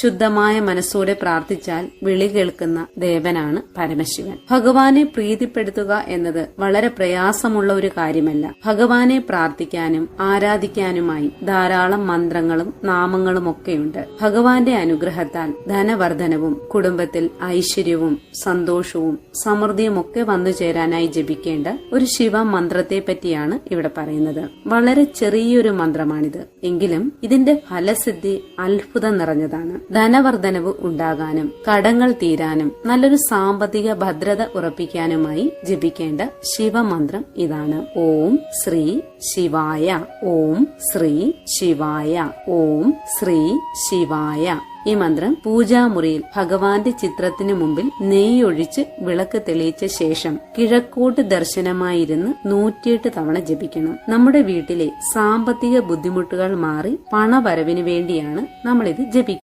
ശുദ്ധമായ മനസ്സോടെ പ്രാർത്ഥിച്ചാൽ വിളി കേൾക്കുന്ന ദേവനാണ് പരമശിവൻ. ഭഗവാനെ പ്രീതിപ്പെടുത്തുക എന്നത് വളരെ പ്രയാസമുള്ള ഒരു കാര്യമല്ല. ഭഗവാനെ പ്രാർത്ഥിക്കാനും ആരാധിക്കാനുമായി ധാരാളം മന്ത്രങ്ങളും നാമങ്ങളും ഒക്കെയുണ്ട്. ഭഗവാന്റെ അനുഗ്രഹത്താൽ ധനവർദ്ധനവും കുടുംബത്തിൽ ഐശ്വര്യവും സന്തോഷവും സമൃദ്ധിയും ഒക്കെ വന്നു ചേരാനായി ജപിക്കേണ്ട ഒരു ശിവ മന്ത്രത്തെ പറ്റിയാണ് ഇവിടെ പറയുന്നത്. വളരെ ചെറിയൊരു മന്ത്രമാണിത്. എങ്കിലും ഇതിന്റെ ഫലസിദ്ധി അത്ഭുതം നിറഞ്ഞതാണ്. ധനവർദ്ധനവ് ഉണ്ടാകാനും കടങ്ങൾ തീരാനും നല്ലൊരു സാമ്പത്തിക ഭദ്രത ഉറപ്പിക്കാനുമായി ജപിക്കേണ്ട ശിവമന്ത്രം ഇതാണ്. ഓം ശ്രീ ശിവായ. ഓം ശ്രീ ശിവായ. ഓം ശ്രീ ശിവായ. ഈ മന്ത്രം പൂജാമുറിയിൽ ഭഗവാന്റെ ചിത്രത്തിനു മുമ്പിൽ നെയ്യൊഴിച്ച് വിളക്ക് തെളിയിച്ച ശേഷം കിഴക്കോട്ട് ദർശനമായിരുന്ന് നൂറ്റിയെട്ട് തവണ ജപിക്കണം. നമ്മുടെ വീട്ടിലെ സാമ്പത്തിക ബുദ്ധിമുട്ടുകൾ മാറി പണവരവിന് വേണ്ടിയാണ് നമ്മളിത് ജപിക്കുന്നത്.